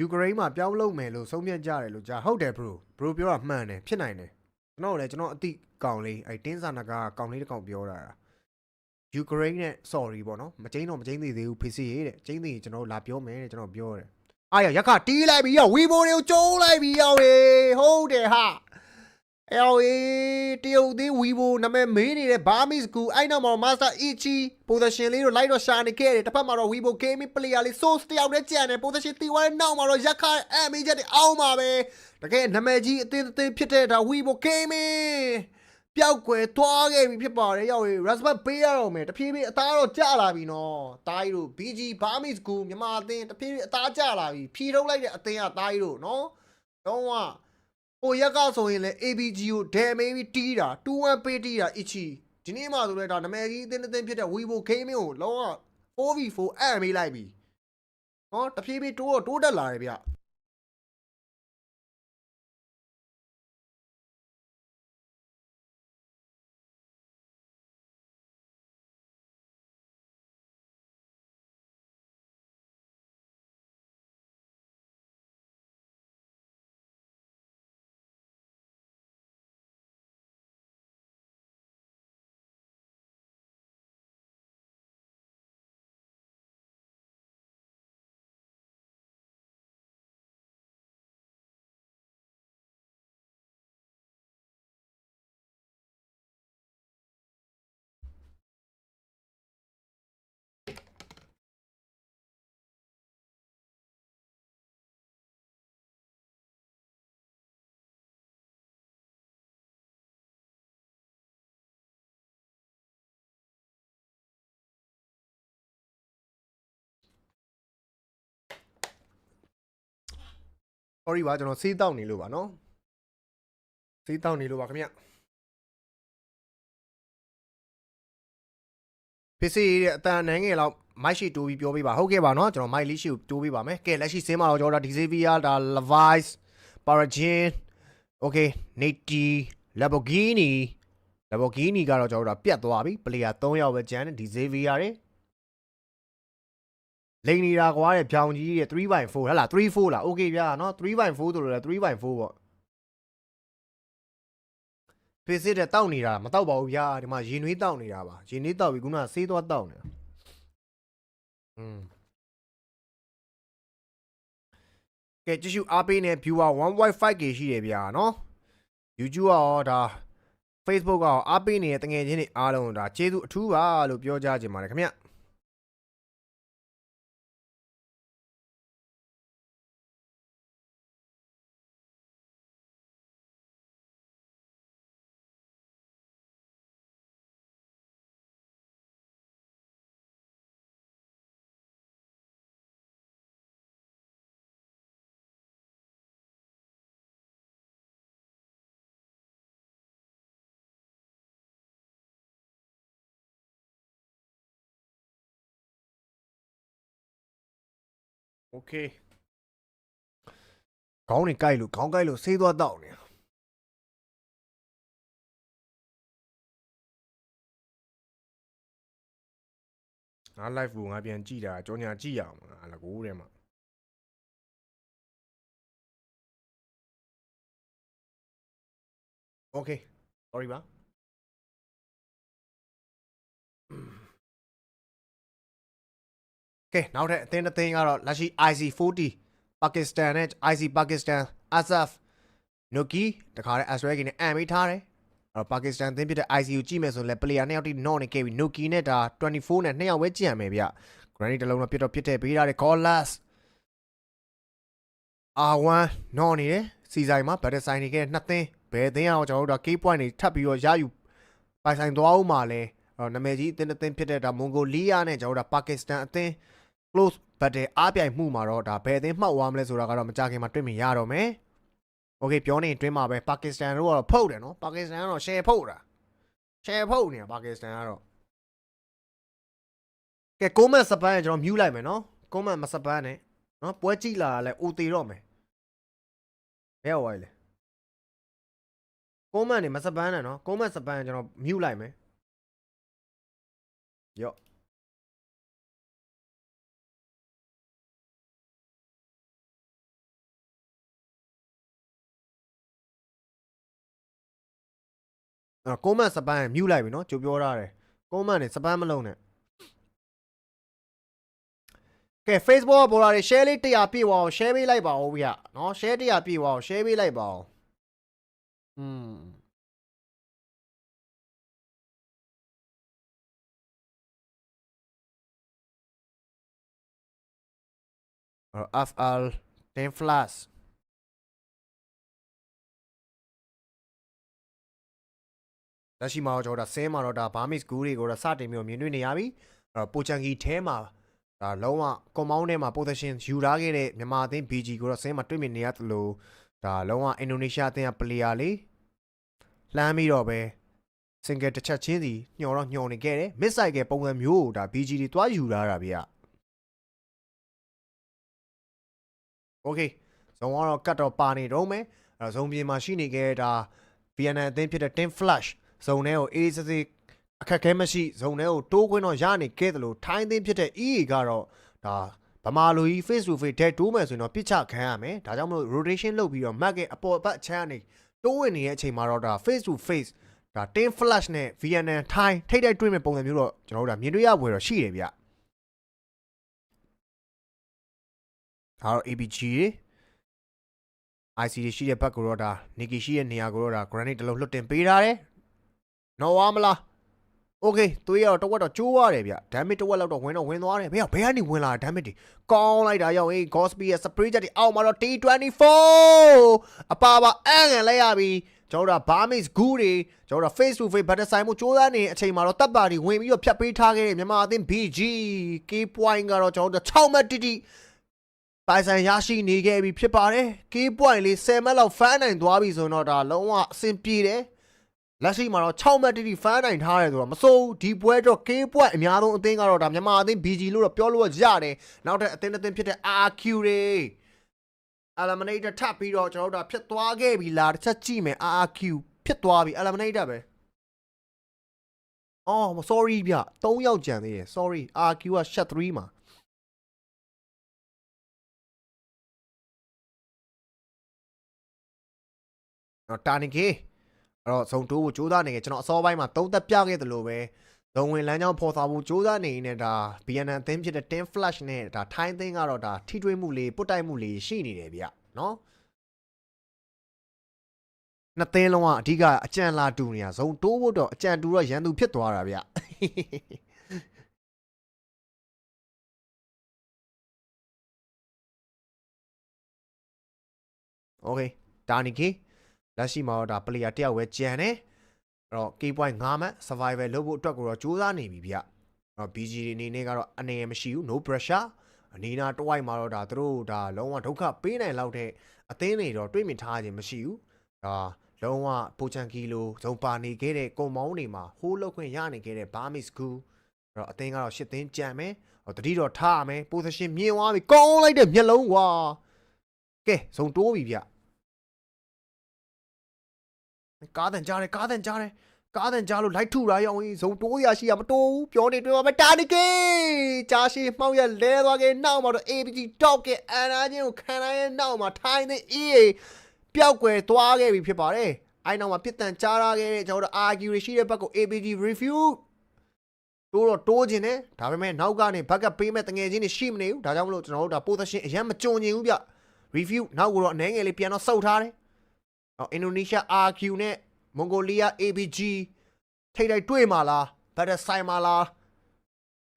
ယူကရိန်းမှာပြောင်းလုပ်မယ်လို့ဆုံးဖြတ်ကြတယ်လို့ကြားဟုတ်တယ် bro bro ပြောတာမှန်တယ်ဖြစ်နိုင်တယ်ကျွန်တော်လည်းကျွန်တော်အတိကောင်လေးအဲတင်းစာနကကောင်လေးတစ်ကောင်ပြောတာယူကရိန်းနဲ့ sorry ပေါ့နော်မကျင်းတော့မကျင်းသေးသေးဘူး PC ရေးတဲ့ကျင်းသေးရင်ကျွန်တော်လာပြောမယ်တဲ့ကျွန်တော်ပြောတယ်အားရရက်ခတီးလိုက်ပြီရောဝီဘိုတွေကိုကျုံးလိုက်ပြီရောဟေးဟုတ်တယ်ဟာ အော်အေးတရုတ်သေးဝီဘိုနာမည်မေးနေတဲ့ဘာမစ်ကူအဲ့နောက်မှာမာစတာအီချီပိုဇရှင်လေးတို့လိုက်တော့ရှာနေခဲ့တယ်တစ်ဖက်မှာတော့ဝီဘို gaming player လေး source တယောက်တည်းကြံတယ်ပိုဇရှင်တီဝိုင်းနောက်မှာတော့ရက်ခအမ်အေဂျက်တွေအောင်းပါပဲတကယ်နာမည်ကြီးအသေးသေးဖြစ်တဲ့ဒါဝီဘို gaming ပျောက်ကွယ်သွားခဲ့ပြီဖြစ်ပါတယ်ရောက်ရေ respect ပေးရတော့မယ်တဖြည်းဖြည်းအသားတော့ကျလာပြီနော်တားကြီးတို့ BG ဘာမစ်ကူမြန်မာအသင်းတဖြည်းဖြည်းအသားကျလာပြီဖြီထုတ်လိုက်တဲ့အသင်းကတားကြီးတို့နော်တော့ကဟို ရက်ကဆိုရင်လေ ABG ကိုဒဲမေးပြီးတီးတာ2-1ပေးတီးတာအချီဒီနေ့မှဆိုလဲဒါနာမည်ကြီးအသင်းတစ်သင်းဖြစ်တဲ့ Weibo Gaming ကိုလုံးဝ 4v4 အံ့မေးလိုက်ပြီနော်တဖြည်းဖြည်းတိုးတော့တိုးတက်လာတယ်ဗျ sorry ပါကျွန်တော်စေးတောက်နေလို့ပါနော်စေးတောက်နေလို့ပါခင်ဗျဖြစ်စီတဲ့အတန်နန်းငယ်လောက်မိုက်ရှိတိုးပြီးပြောပေးပါဟုတ်ကဲ့ပါနော်ကျွန်တော်မိုက်လေးရှိကိုတိုးပေးပါမယ်ကဲလက်ရှိစင်းမှာတော့ကျွန်တော်ဒါ DCVR ဒါ Levi's Paragin okay Nati Lamborghini Lamborghini ကတော့ကျွန်တော်တို့ဒါပြတ်သွားပြီ player 3ယောက်ပဲကျန်တယ် DCVR တွေ လိန်နေတာကွာတဲ့ဖြောင်ကြီးရဲ့ 3x4 ဟဟလား3-4လား okay ဗျာနော် 3x4 ဆိုလို့လဲ 3x4 ပေါ့ဖေးစစ်တဲ့တောက်နေတာမတောက်ပါဘူးဗျာဒီမှာရင်နွေးတောက်နေတာပါရင်နွေးတောက်ပြီးခုနကဆေးသွားတောက်နေတာอืมကဲကြည့်ရှုအားပေးနေ viewer 1.5k ရှိတယ်ဗျာနော် YouTube ကရောဒါ Facebook ကရောအားပေးနေတဲ့တငယ်ချင်းတွေအားလုံးဒါကျေးဇူးအထူးပါလို့ပြောကြချင်ပါတယ်ခင်ဗျ โอเคခေါင်းနေကြိုက်လို့ခေါင်းကြိုက်လို့ဆေးသွားတောက်နေငါ live ကိုငါပြန်ကြည့်တာကြောညာကြည့်ရအောင်ငါလကိုထဲမှာโอเค sorry ပါ ကဲနောက်ထပ်အသင်းတစ်သင်းကတော့လက်ရှိ IC40 ပါကစ္စတန်နဲ့ IC ပါကစ္စတန် ASAF Noki တခါတည်း Australia နဲ့အမ်ပေးထားတယ်အဲ့တော့ပါကစ္စတန်အသင်းဖြစ်တဲ့ IC ကိုကြည့်မယ်ဆိုရင်လည်း player နှစ်ယောက်တိနော့နေခဲ့ပြီး Noki နဲ့ဒါ24နဲ့နှစ်ယောက်ပဲကြည့်ရမယ်ဗျ Granny တစ်လုံးတော့ပြတ်တော့ပြတ်တဲ့ပေးထားတယ် Collas R1 နော့နေတယ်စီဆိုင်မှာ battle sign နေခဲ့တဲ့နှစ်သင်းဘယ်သင်းအောင်ကျွန်တော်တို့ဒါ key point တွေထပ်ပြီးတော့ရယူပိုင်ဆိုင်သွားအောင်မှာလဲအဲ့တော့နာမည်ကြီးအသင်းတစ်သင်းဖြစ်တဲ့ဒါ Mongolia နဲ့ကျွန်တော်တို့ဒါပါကစ္စတန်အသင်း close battle အားပြိုင်မှုမှာတော့ဒါဘယ်အသင်းမှောက်သွားမလဲဆိုတာကတော့မကြခင်မှာတွေ့မြင်ရတော့မယ်။ Okay ပြောနေတွင်းမှာပဲပါကစ္စတန်တို့ကတော့ဖုတ်တယ်နော်ပါကစ္စတန်ကတော့ share ဖုတ်တာ share ဖုတ်နေတာပါကစ္စတန်ကတော့ကဲ comment စပန်ကျွန်တော် mute လိုက်မယ်နော် comment မစပန်နဲ့နော်ပွဲကြည့်လာတာလဲအိုသေးတော့မယ်ဘယ်ရောက်သွားလဲ comment နေမစပန်နဲ့နော် comment စပန်ကျွန်တော် mute လိုက်မယ်ယော့ အဲ့တော့ comment စပန်မြူလိုက်ပြီနော်ကြိုပြောထားတယ် comment နဲ့စပန်မလုံးနဲ့ကဲ Facebook ကပေါ်လာတယ် share လေး 100ပြည့်ပါအောင် share ပေးလိုက်ပါဦးဗျနော် share 100ပြည့်ပါအောင် share ပေးလိုက်ပါအောင်อืม or FL 10 flash လက်ရှိမှာတော့ကျွန်တော်တို့ဆင်းမှာတော့ဒါဘာမစ်ဂူတွေကိုတော့စတင်ပြီးတော့မြင်တွေ့နေရပြီအဲ့တော့ပိုချန်ဂီထဲမှာဒါလုံးဝကွန်မောင်းထဲမှာ position ယူထားခဲ့တဲ့မြန်မာအသင်း BG ကိုတော့ဆင်းမှာတွေ့မြင်နေရသလိုဒါလုံးဝအင်ဒိုနီးရှားအသင်းက player လေးလှမ်းပြီးတော့ပဲ single တစ်ချက်ချင်းစီညှော်တော့ညှော်နေခဲ့တယ် miss ဆိုင်ကပုံစံမျိုးကိုဒါ BG တွေတွားယူလာတာဗျာ Okay ဇုံကတော့ကတ်တော့ပါနေတော့မယ်အဲဇုံပြင်မှာရှိနေခဲ့တာ VNN အသင်းဖြစ်တဲ့ Team Flash ဇုံထဲကိုအေးစစ်စစ်အခက်ခဲမရှိဇုံထဲကိုတိုးခွင်းတော့ရနေခဲ့တယ်လို့ထိုင်းအသင်းဖြစ်တဲ့ EA ကတော့ဒါဗမာလူကြီး face to face တဲ့တိုးမယ်ဆိုရင်တော့ပြစ်ချခံရမယ်ဒါကြောင့်မလို့ rotation လုပ်ပြီးတော့ market အပေါ်ဘက်ချမ်းနေတိုးဝင်နေတဲ့အချိန်မှာတော့ဒါ face to face ဒါ Team Flash နဲ့ VNN ထိုင်းထိတ်တိုက်တွေ့မဲ့ပုံစံမျိုးတော့ကျွန်တော်တို့ဒါမြင်တွေ့ရပွဲတော့ရှိတယ်ဗျဒါတော့ ABG တွေ IC တွေရှိတဲ့ဘက်ကိုတော့ဒါ Nikki ရှိတဲ့နေရာကိုတော့ဒါ granite တစ်လုံးလွှတ်တင်ပေးထားတယ်။ နော်ဝါမလား။ Okay သွေးရတော့တဝက်တော့ကျိုးရတယ်ဗျ။ damage တဝက်လောက်တော့ဝင်တော့ဝင်သွားတယ်။ဘယ်ကဘယ်ကနေဝင်လာတာ damage တွေကောင်းလိုက်တာရောက်အေး Gospel ရဲ့ spray jet တွေအောက်မှာတော့ T24 အပါပါအန်ငန်လိုက်ရပြီ။ကျွန်တော်တို့က Barmis ဂူတွေကျွန်တော်တို့ face to face battle ဆိုင်မှုစူးစမ်းနေတဲ့အချိန်မှာတော့တပ်ပါတွေဝင်ပြီးတော့ဖြတ်ပေးထားခဲ့တဲ့မြန်မာအသင်း BG K point ကတော့ကျွန်တော်တို့6မှတ်တိတိပိုင်ဆိုင်ရရှိနေခဲ့ပြီဖြစ်ပါတယ်။ key point လေး10မှတ်လောက်ဖမ်းနိုင်သွားပြီဆိုတော့ဒါလုံးဝအဆင်ပြေတယ်။ လက်ရှိမှာတော့6မှတ်တိတိဖမ်းနိုင်ထားတယ်ဆိုတော့မစိုးဘူးဒီပွဲတော့ key point အများဆုံးအသင်းကတော့ဒါမြန်မာအသင်း BG လို့တော့ပြောလို့ရတယ်။နောက်ထပ်အသင်းတစ်သင်းဖြစ်တဲ့ RQ တွေ Eliminator ထပ်ပြီးတော့ကျွန်တော်တို့ဒါဖြစ်သွားခဲ့ပြီလားတစ်ချက်ကြည့်မယ် RQ ဖြစ်သွားပြီ Eliminator ပဲ။အော် sorry ဗျ3ယောက်ကြံသေးတယ် sorry RQ က shot 3မှာတော့တာနီကေ အဲ့တော့ဇုံတိုးကိုစူးစမ်းနေခဲ့ကျွန်တော်အစောပိုင်းမှာသုံးသက်ပြခဲ့တယ်လို့ပဲဇုံဝင်လမ်းကြောင်းဖော်ဆောင်ဖို့စူးစမ်းနေနေဒါ BNN အသင်းဖြစ်တဲ့10 flash နဲ့ဒါထိုင်းအသင်းကတော့ဒါထိတွေ့မှုလေးပုတ်တိုက်မှုလေးရှိနေတယ်ဗျနော်နှစ်သင်းလုံးကအဓိကအကြံလာတူနေတာဇုံတိုးဖို့တော့အကြံတူတော့ရန်သူဖြစ်သွားတာဗျโอเคတာနီကေ လက်ရှိမှာတော့ဒါ player တယောက်ပဲကြံတယ်အဲ့တော့ key point 5မှတ် survival လုပ်ဖို့အတွက်ကိုတော့ကြိုးစားနေပြီဗျအဲ့တော့ BG တွေအနေနဲ့ကတော့အနေရမရှိဘူး no pressure အနီးနားတစ်ဝိုက်မှာတော့ဒါသူတို့ဒါလုံးဝဒုက္ခပေးနိုင်လောက်တဲ့အသင်းတွေတော့တွေးမြင်ထားခြင်းမရှိဘူးဒါလုံးဝပိုချန်ကီလိုဇုံပါနေခဲ့တဲ့ကုံမောင်းတွေမှာဟိုးလောက်ခွင့်ရနေခဲ့တဲ့ Barmis School အဲ့တော့အသင်းကတော့ရှစ်သင်းကြံမယ်ဟောတတိတော့ထားရမယ် position မြင်သွားပြီကောင်းလိုက်တဲ့မျက်လုံးကွာကဲဇုံတိုးပြီဗျ ကားတန်ကြားတယ်ကားတန်ကြားတယ်ကားတန်ကြားလို့လိုက်ထုတာရောင်းရင်ဇုံတိုးရရှိရမတိုးဘူးပြောနေတွေ့ပါမယ်တာနီကေကြားရှိမှောက်ရလဲသွားခဲ့နောက်မှာတော့ APG top ကအန်နာချင်းကိုခံရရဲ့နောက်မှာထိုင်းတဲ့ EA ပျောက်ကွယ်သွားခဲ့ပြီဖြစ်ပါတယ်အဲနောက်မှာပြစ်တန်ကြားရခဲ့တဲ့ကျွန်တော်တို့ RQ တွေရှိတဲ့ဘက်ကို APG review တိုးတော့တိုးခြင်းနဲ့ဒါပေမဲ့နောက်ကနေဘက်ကပေးမဲ့တငယ်ချင်းတွေရှိမနေဘူးဒါကြောင့်မလို့ကျွန်တော်တို့ဒါ position အရင်မကြုံချင်ဘူးဗျ review နောက်ကိုတော့အနေငယ်လေးပြန်တော့စုပ်ထားတယ် အော်အင်ဒိုနီးရှား RQ နဲ့မွန်ဂိုလီးယား ABG ထိတ်တိုက်တွေ့မှာလားဘတ်တဆိုင်မှာလား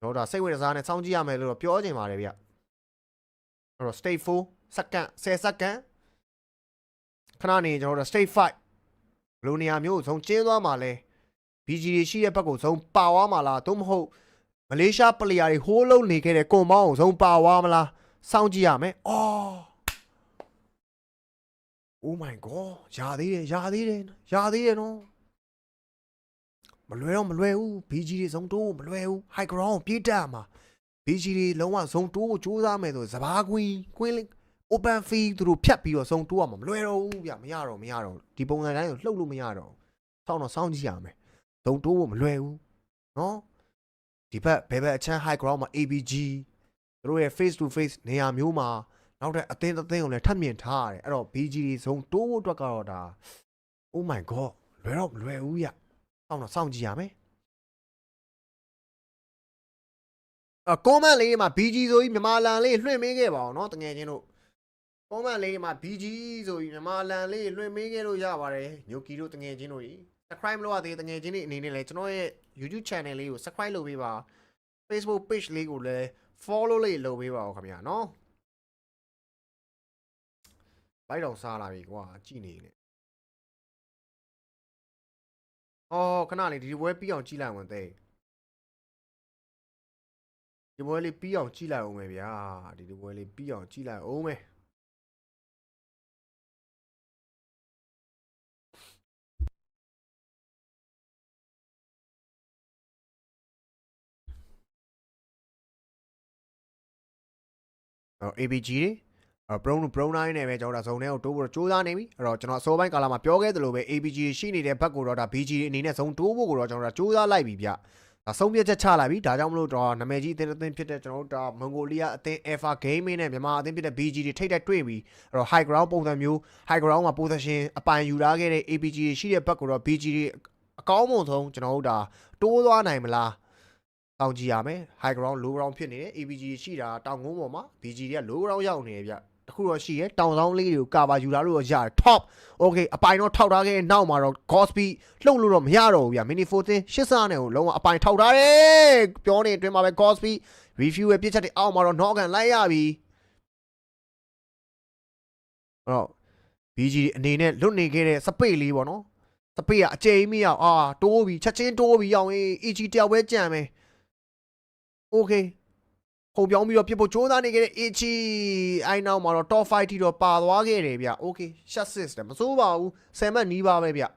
တော့ဒါစိတ်ဝင်စားနဲ့စောင့်ကြည့်ရမယ်လို့တော့ပြောချင်ပါတယ်ဗျအဲ့တော့ state 4စက္ကန့်10စက္ကန့်ခဏနေကျွန်တော်တို့ state 5ဘယ်လိုနေရာမျိုးဇုံကျင်းသွားမှာလဲ BG တွေရှိတဲ့ဘက်ကိုဇုံပါသွားမှာလားသို့မဟုတ်မလေးရှားပလေယာတွေဟိုးလုံးနေခဲ့တဲ့ကွန်မောင်းကိုဇုံပါသွားမလားစောင့်ကြည့်ရမယ်အော် Oh my god ရာသေးတယ်ရာသေးတယ်ရာသေးတယ်နော်မလွယ်တော့မလွယ်ဘူး BG တွေဇုံတိုးမလွယ်ဘူး high ground ပြေးတက်မှာ BG တွေလုံးဝဇုံတိုးကိုစူးစမ်းမယ်ဆိုစဘာကွင်းကွင်းလေး open field သူတို့ဖြတ်ပြီးတော့ဇုံတိုးရမှာမလွယ်တော့ဘူးဗျမရတော့မရတော့ဒီပုံစံတိုင်းကိုလှုပ်လို့မရတော့စောင့်တော့စောင့်ကြည့်ရမယ်ဇုံတိုးဖို့မလွယ်ဘူးနော်ဒီဘက်ဘယ်ဘက်အချမ်း high ground မှာ ABG သူတို့ရဲ့ face to face နေရာမျိုးမှာ နောက်ထပ်အသင်းတစ်သင်းကိုလည်းထပ်မြင်ထားရတယ်အဲ့တော့ BG တွေဇုံတိုးဖို့အတွက်ကတော့ဒါ Oh my god လွယ်တော့မလွယ်ဘူးရ စောင့်တော့စောင့်ကြည့်ရမယ်အကွန်မန့်လေးမှာ BG ဆိုပြီးမြန်မာလန်လေးလွှင့်မေးခဲ့ပါအောင်เนาะတငယ်ချင်းတို့ကွန်မန့်လေးမှာ BG ဆိုပြီးမြန်မာလန်လေးလွှင့်မေးခဲ့လို့ရပါတယ်ညိုကီတို့တငယ်ချင်းတို့ကြီး subscribe မလုပ်ရသေးတဲ့တငယ်ချင်းတွေအနေနဲ့လည်းကျွန်တော်ရဲ့ YouTube channel လေးကို subscribe လုပ်ပေးပါ Facebook page လေးကိုလည်း follow လေးလုပ်ပေးပါဦးခင်ဗျာเนาะ ဘိုက်တော်စားလာပြီကွာကြည်နေနေအော်ခဏလေးဒီဘွဲပြီးအောင်ကြည့်လိုက်ဝင်သေးဒီဘွဲလေးပြီးအောင်ကြည့်လိုက်အောင်မယ်ဗျာဒီဒီဘွဲလေးပြီးအောင်ကြည့်လိုက်အောင်မယ်အော် ABG တွေအ ပရုံးပရုံးတိုင်းနဲ့ပဲကျွန်တော်တို့ဇုံထဲကိုတိုးဖို့စူးစမ်းနေပြီအဲ့တော့ကျွန်တော်အစောပိုင်းကာလမှာပြောခဲ့သလိုပဲ ABG ရှိနေတဲ့ဘက်ကိုတော့ဒါ BG တွေအနေနဲ့ဇုံတိုးဖို့ကိုတော့ကျွန်တော်တို့စူးစမ်းလိုက်ပြီဗျဒါဆုံးဖြတ်ချက်ချလိုက်ပြီဒါကြောင့်မလို့တော့နာမည်ကြီးအသင်းအသင်းဖြစ်တဲ့ကျွန်တော်တို့ဒါမွန်ဂိုလီးယားအသင်း Alpha Gaming နဲ့မြန်မာအသင်းဖြစ်တဲ့ BG တွေထိတ်တက်တွေ့ပြီအဲ့တော့ high ground ပုံစံမျိုး high ground မှာ position အပိုင်ယူထားခဲ့တဲ့ ABG တွေရှိတဲ့ဘက်ကိုတော့ BG တွေအကောင်းမွန်ဆုံးကျွန်တော်တို့ဒါတိုးသွားနိုင်မလားတောင်းကြည့်ရမယ် high ground low ground ဖြစ်နေတယ် ABG ရှိတာတောင်ကုန်းပေါ်မှာ BG တွေက low ground ရောက်နေတယ်ဗျတ ခုတော့ရှိရဲတောင်ဆောင်လေးတွေကိုကာဗာယူလာလို့တော့ရတယ် top okay အပိုင်တော့ထောက်ထားခဲ့တဲ့နောက်မှာတော့ Gosby လှုပ်လို့တော့မရတော့ဘူးဗျ mini 14 80နဲ့ကိုလုံးဝအပိုင်ထောက်ထားတယ်ပြောနေအတွင်းမှာပဲ Gosby review ရဲ့ပြစ်ချက်တွေအောက်မှာတော့ knock and လိုက်ရပြီအဲ့တော့ BG အနေနဲ့လွတ်နေခဲ့တဲ့စပိတ်လေးပေါ့နော်စပိတ်ကအကျိန်မီအောင်အာတိုးပြီချက်ချင်းတိုးပြီအောင်အေး EG တယောက်ပဲကြံမယ် okay ပုံပြောင်းပြီးတော့ပြစ်ဖို့ကြိုးစားနေခဲ့တဲ့ EG အိုင်နောက်မှာတော့ top 5ထိတော့ပါသွားခဲ့တယ်ဗျ okay shot system မစိုးပါဘူး10မှတ်နီးပါပဲဗျအဲ့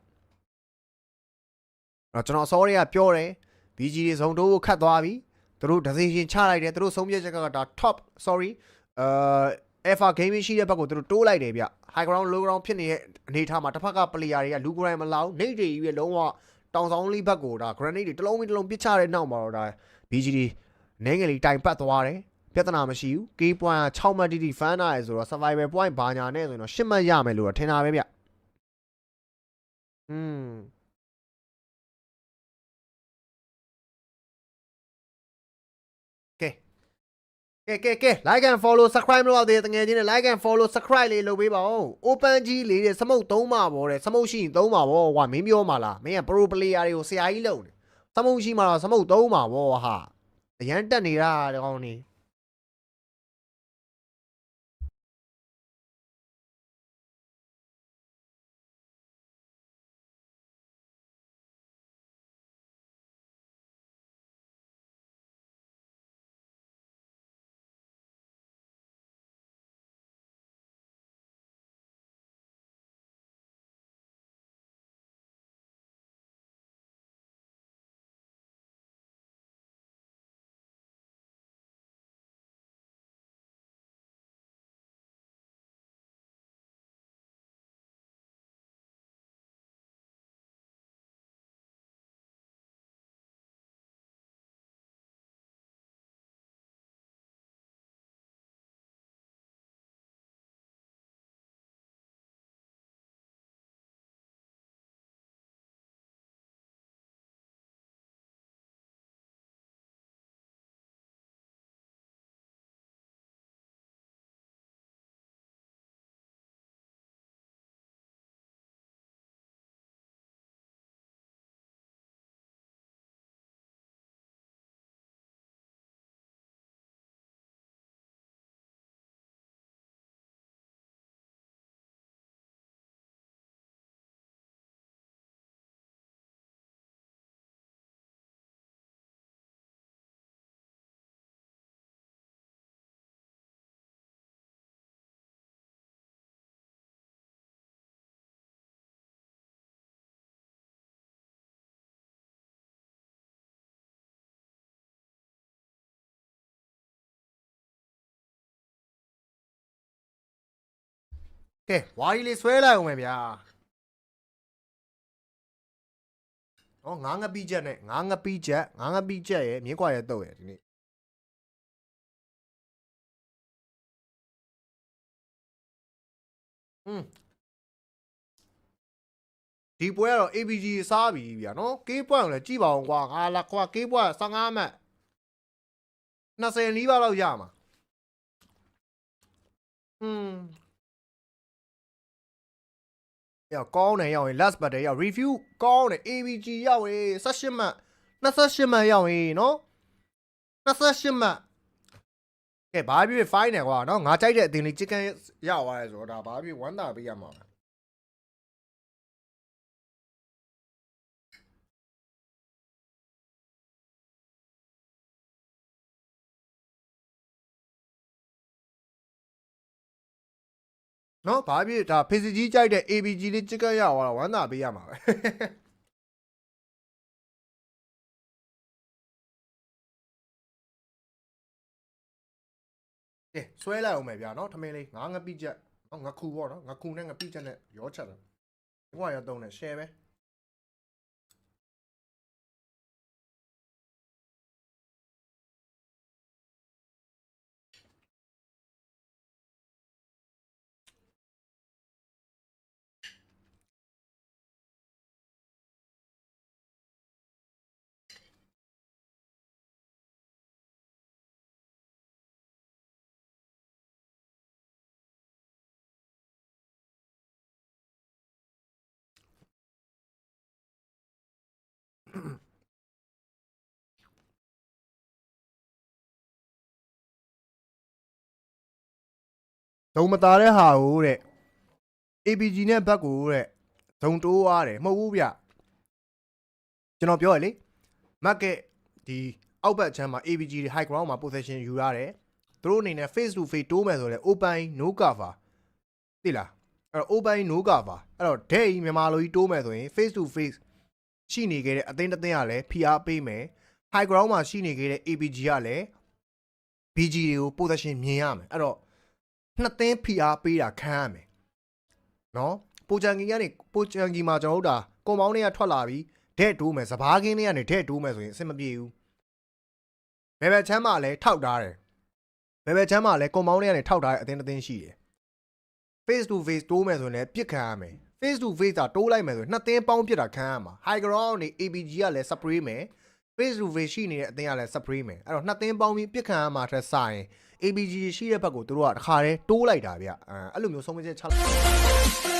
တော့ကျွန်တော် sorry ကပြောတယ် BG တွေဇုံတိုးကိုခတ်သွားပြီသူတို့ decision ချလိုက်တယ်သူတို့ဆုံးဖြတ်ချက်ကဒါ top sorry အာ Alpha Gaming ရှိတဲ့ဘက်ကိုသူတို့တိုးလိုက်တယ်ဗျ high ground low ground ဖြစ်နေတဲ့အနေအထားမှာတစ်ဖက်က player တွေကလူ grind မလောက်နေတွေကြီးပဲလုံးဝတောင်ဆောင်လေးဘက်ကိုဒါ grenade တွေတစ်လုံးပြီးတစ်လုံးပစ်ချတဲ့နောက်မှာတော့ဒါ BG တွေ နေငယ်လေးတိုင်ပတ်သွားတယ်ပြဿနာမရှိဘူး K point က6မှတ်တိတိ fan နာရယ်ဆိုတော့ survival point ဘာညာနဲ့ဆိုရင်တော့10မှတ်ရမယ်လို့တော့ထင်တာပဲဗျอืมကဲကဲကဲကဲ like and follow subscribe လုပ်ရသေးတယ်တငယ်ချင်းတွေ like and follow subscribe လေးလုပ်ပေးပါဦး open ကြီးလေးတဲ့စမုတ်သုံးပါဗောတဲ့စမုတ်ရှိရင်သုံးပါဗောကွာမင်းပြောမှာလားမင်းက pro player တွေကိုဆရာကြီးလုပ်နေစမုတ်ရှိမှာတော့စမုတ်သုံးပါဗောဟာ အရန်တက်နေတာတကောင်နေ ကဲဝါရီလေးဆွဲလိုက်အောင်မယ်ဗျာဟောငါးငပိချက်နဲ့ငါးငပိချက်ငါးငပိချက်ရဲ့မြင်းကွာရဲ့တုတ်ရဲ့ဒီနေ့อืม ဒီပွဲကတော့ ABG စားပြီဗျာနော်ကေးပွဲကိုလည်းကြည့်ပါအောင်ကွာငါလာကွာကေးပွဲ15မှတ်20နီးပါးလောက်ရမှာอืม ရောက်ကောင်းတယ်ရောက်ရင် last battle ရောက် review ကောင်းတယ် ABG ရောက်ရင်18မှတ်28မှတ်ရောက်ရင်နော်28မှတ်ကဲဘာဖြစ်ဖြစ် fine တယ်ကွာနော်ငါကြိုက်တဲ့အတင်လေး chicken ရောက်သွားတယ်ဆိုတော့ဒါဘာဖြစ်ဝမ်းသာပေးရမှာပဲ နော်ဘာဖြစ်ဒါဖေစီကြီးကြိုက်တဲ့ ABG လေးချစ်ကပ်ရသွားတော့ဝမ်းသာပေးရမှာပဲကဲဆွဲလိုက်အောင်မယ်ဗျာနော်ထမင်းလေးငါငပိချက်နော်ငခုပေါ့နော်ငခုနဲ့ငပိချက်နဲ့ရောချက်တယ်ဒီကွာရတော့နဲ့ share ပဲ ဒုံမသားတဲ့ဟာကိုတဲ့ ABG နဲ့ဘက်ကိုတဲ့ဒုံတိုးသွားတယ်မဟုတ်ဘူးဗျကျွန်တော်ပြောရလေမက်ကက်ဒီအောက်ဘက်ချမ်းမှာ ABG တွေ high ground မှာ possession ယူရတယ်သူတို့အနေနဲ့ face to face တိုးမယ်ဆိုလဲ open no cover သိလားအဲ့တော့ open no cover အဲ့တော့ day မြန်မာလိုကြီးတိုးမယ်ဆိုရင် face to face ရှိနေခဲ့တဲ့အသင်းတစ်သင်းကလည်း PR ပေးမယ် high ground မှာရှိနေခဲ့တဲ့ ABG ကလည်း BG တွေကို possession မြင်ရမယ်အဲ့တော့ နှစ်သင်း PR ပေးတာခံရမယ်နော်ပိုချန်ကီကနေပိုချန်ကီမှာကျွန်တော်တို့ဒါကွန်ပေါင်းတွေကထွက်လာပြီးဒဲ့တိုးမယ်စပားကင်းတွေကနေဒဲ့တိုးမယ်ဆိုရင်အဆင်မပြေဘူးဘယ်ဘက်ချမ်းမှာလည်းထောက်ထားတယ်ဘယ်ဘက်ချမ်းမှာလည်းကွန်ပေါင်းတွေကနေထောက်ထားတဲ့အသင်းတစ်သင်းရှိတယ် face to face တိုးမယ်ဆိုရင်လည်းပြစ်ခံရမယ် face to face တာတိုးလိုက်မယ်ဆိုရင်နှစ်သင်းပေါင်းပြစ်တာခံရမှာ high ground နေ ABG ကလည်း spray မယ် face to face ရှိနေတဲ့အသင်းကလည်း spray မယ်အဲ့တော့နှစ်သင်းပေါင်းပြီးပြစ်ခံရမှာထက်စာရင် ABG ရှိတဲ့ဘက်ကိုသူတို့ကတခါတည်းတိုးလိုက်တာဗျအဲအဲ့လိုမျိုးဆုံးဖြတ်ချက်ချလိုက်